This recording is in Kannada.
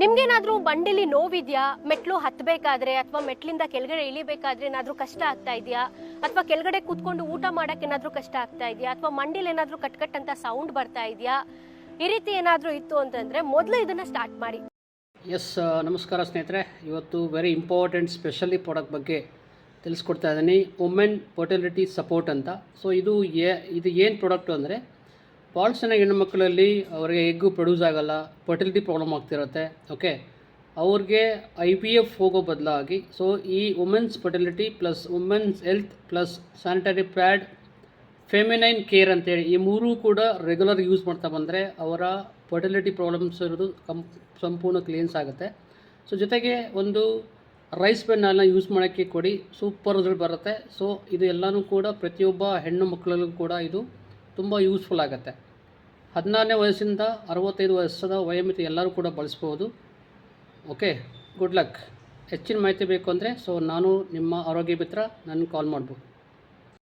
ನಿಮ್ಗೇನಾದ್ರೂ ಬಂಡಿಲಿ ನೋವಿದ್ಯಾ? ಮೆಟ್ಲು ಹತ್ತಬೇಕಾದ್ರೆ ಅಥವಾ ಮೆಟ್ಲಿಂದ ಕೆಳಗಡೆ ಇಳಿಬೇಕಾದ್ರೆ ಏನಾದ್ರೂ ಕಷ್ಟ ಆಗ್ತಾ ಇದೆಯಾ? ಅಥವಾ ಕೆಳಗಡೆ ಕೂತ್ಕೊಂಡು ಊಟ ಮಾಡಕ್ಕೆ ಏನಾದ್ರೂ ಕಷ್ಟ ಆಗ್ತಾ ಇದೆಯಾ? ಅಥವಾ ಮಂಡಿಲಿ ಏನಾದ್ರೂ ಕಟ್ ಕಟ್ ಅಂತ ಸೌಂಡ್ ಬರ್ತಾ ಇದೆಯಾ? ಈ ರೀತಿ ಏನಾದ್ರೂ ಇತ್ತು ಅಂತಂದ್ರೆ ಮೊದಲು ಇದನ್ನ ಸ್ಟಾರ್ಟ್ ಮಾಡಿ. ಎಸ್ ನಮಸ್ಕಾರ ಸ್ನೇಹಿತರೆ. ಇವತ್ತು ವೆರಿ ಇಂಪಾರ್ಟೆಂಟ್ ಸ್ಪೆಷಲಿ ಪ್ರಾಡಕ್ಟ್ ಬಗ್ಗೆ ತಿಳಿಸ್ಕೊಡ್ತಾ ಇದ್ದೀನಿ. ವುಮೆನ್ ಫರ್ಟಿಲಿಟಿ ಸಪೋರ್ಟ್ ಅಂತ. ಸೊ ಇದು ಇದು ಏನು ಪ್ರಾಡಕ್ಟು ಅಂದರೆ ಭಾಳ ಜನ ಹೆಣ್ಣುಮಕ್ಕಳಲ್ಲಿ ಅವರಿಗೆ ಎಗ್ಗು ಪ್ರೊಡ್ಯೂಸ್ ಆಗೋಲ್ಲ ಫರ್ಟಿಲಿಟಿ ಪ್ರಾಬ್ಲಮ್ ಆಗ್ತಿರುತ್ತೆ ಓಕೆ ಅವ್ರಿಗೆ ಐ ಪಿ ಎಫ್ ಹೋಗೋ ಬದಲಾಗಿ ಸೊ ಈ women's fertility plus women's health plus sanitary pad feminine care ಅಂತೇಳಿ, ಈ ಮೂರೂ ಕೂಡ ರೆಗ್ಯುಲರ್ ಯೂಸ್ ಮಾಡ್ತಾ ಬಂದರೆ ಅವರ ಫರ್ಟಿಲಿಟಿ ಪ್ರಾಬ್ಲಮ್ಸ್ ಇರೋದು ಕಂ, ಸಂಪೂರ್ಣ ಕ್ಲೀನ್ಸ್ ಆಗುತ್ತೆ. ಸೊ ಜೊತೆಗೆ ಒಂದು ರೈಸ್ ಪೆನ್ನನ್ನು ಯೂಸ್ ಮಾಡೋಕ್ಕೆ ಕೊಡಿ ಸೂಪರ್ ರಿಸಲ್ಟ್ ಬರುತ್ತೆ. ಸೊ ಇದು ಎಲ್ಲನೂ ಕೂಡ ಪ್ರತಿಯೊಬ್ಬ ಹೆಣ್ಣು ಮಕ್ಕಳಲ್ಲೂ ಕೂಡ ಇದು ತುಂಬ ಯೂಸ್ಫುಲ್ ಆಗುತ್ತೆ. ಹದಿನಾರನೇ ವಯಸ್ಸಿಂದ ಅರವತ್ತೈದು ವಯಸ್ಸದ ವಯೋಮಿತಿ ಎಲ್ಲರೂ ಕೂಡ ಬಳಸ್ಬೋದು. ಓಕೆ ಗುಡ್ ಲಕ್ ಹೆಚ್ಚಿನ ಮಾಹಿತಿ ಬೇಕು ಅಂದರೆ ಸೊ ನಾನು ನಿಮ್ಮ ಆರೋಗ್ಯ ಮಿತ್ರ, ನನ್ನ ಕಾಲ್ ಮಾಡ್ಬೋದು.